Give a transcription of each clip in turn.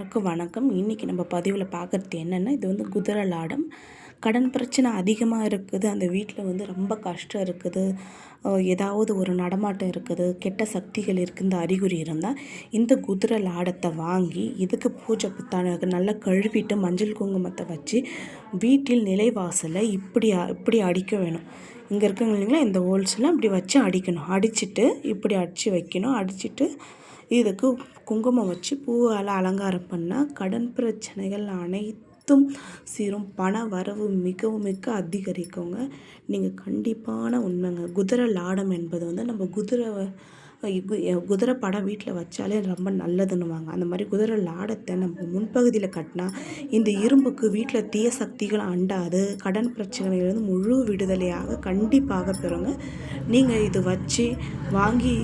எல்லாருக்கும் வணக்கம். இன்றைக்கி நம்ம பதிவில் பார்க்குறது என்னென்னா இது வந்து குதிரை லாடம். கடன் பிரச்சனை அதிகமாக இருக்குது. அந்த வீட்டில் வந்து ரொம்ப கஷ்டம் இருக்குது. ஏதாவது ஒரு நடமாட்டம் இருக்குது. கெட்ட சக்திகள் இருக்குந்த அறிகுறி இருந்தால் இந்த குதிரை லாடத்தை வாங்கி இதுக்கு பூஜை புத்தானுக்கு நல்லா கழுவிட்டு மஞ்சள் குங்குமத்தை வச்சு வீட்டில் நிலைவாசலை இப்படி இப்படி அடிக்க வேணும். இங்கே இருக்கவங்க இல்லைங்களா? இந்த ஹோல்ஸ்லாம் இப்படி வச்சு அடிக்கணும். அடிச்சுட்டு இப்படி அடித்து வைக்கணும். அடிச்சுட்டு இதுக்கு குங்குமம் வச்சு பூவால் அலங்காரம் பண்ணால் கடன் பிரச்சனைகள் அனைத்தும் சீரும். பண வரவு மிகவும் மிக அதிகரிக்குங்க. நீங்கள் கண்டிப்பான உண்மைங்க. குதிரை லாடம் என்பது வந்து நம்ம குதிரை குதிரை படம் வீட்டில் வச்சாலே ரொம்ப நல்லதுன்னுவாங்க. அந்த மாதிரி குதிரை லாடத்தை நம்ம முன்பகுதியில் கட்டினா இந்த இரும்புக்கு வீட்டில் தீய சக்திகள் அண்டாது. கடன் பிரச்சனையிலிருந்து முழு விடுதலையாக கண்டிப்பாக பெறுங்க. நீங்கள் இது வச்சு வாங்கி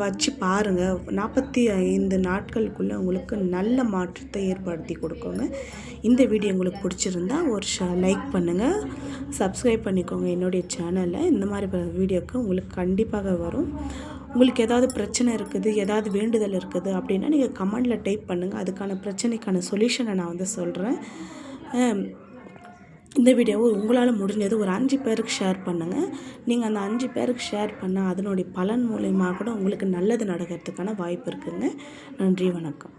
வச்சு பாருங்கள் நாற்பத்தி ஐந்து நாட்களுக்குள்ளே உங்களுக்கு நல்ல மாற்றத்தை ஏற்படுத்தி கொடுக்குங்க. இந்த வீடியோ உங்களுக்கு பிடிச்சிருந்தா ஒரு ஷ லைக் பண்ணுங்கள் சப்ஸ்கிரைப் பண்ணிக்கோங்க. என்னுடைய சேனலில் இந்த மாதிரி வீடியோக்கு உங்களுக்கு கண்டிப்பாக வரும். உங்களுக்கு ஏதாவது பிரச்சனை இருக்குது ஏதாவது வேண்டுதல் இருக்குது அப்படின்னா நீங்கள் கமெண்டில் டைப் பண்ணுங்கள் அதுக்கான பிரச்சனைக்கான சொல்யூஷனை நான் வந்து சொல்கிறேன் இந்த வீடியோவை உங்களால் முடிஞ்சது ஒரு அஞ்சு பேருக்கு ஷேர் பண்ணுங்கள் நீங்கள் அந்த அஞ்சு பேருக்கு ஷேர் பண்ணால் அதனுடைய பலன் மூலயமா கூட உங்களுக்கு நல்லது நடக்கிறதுக்கான வாய்ப்பு இருக்குங்க. நன்றி வணக்கம்.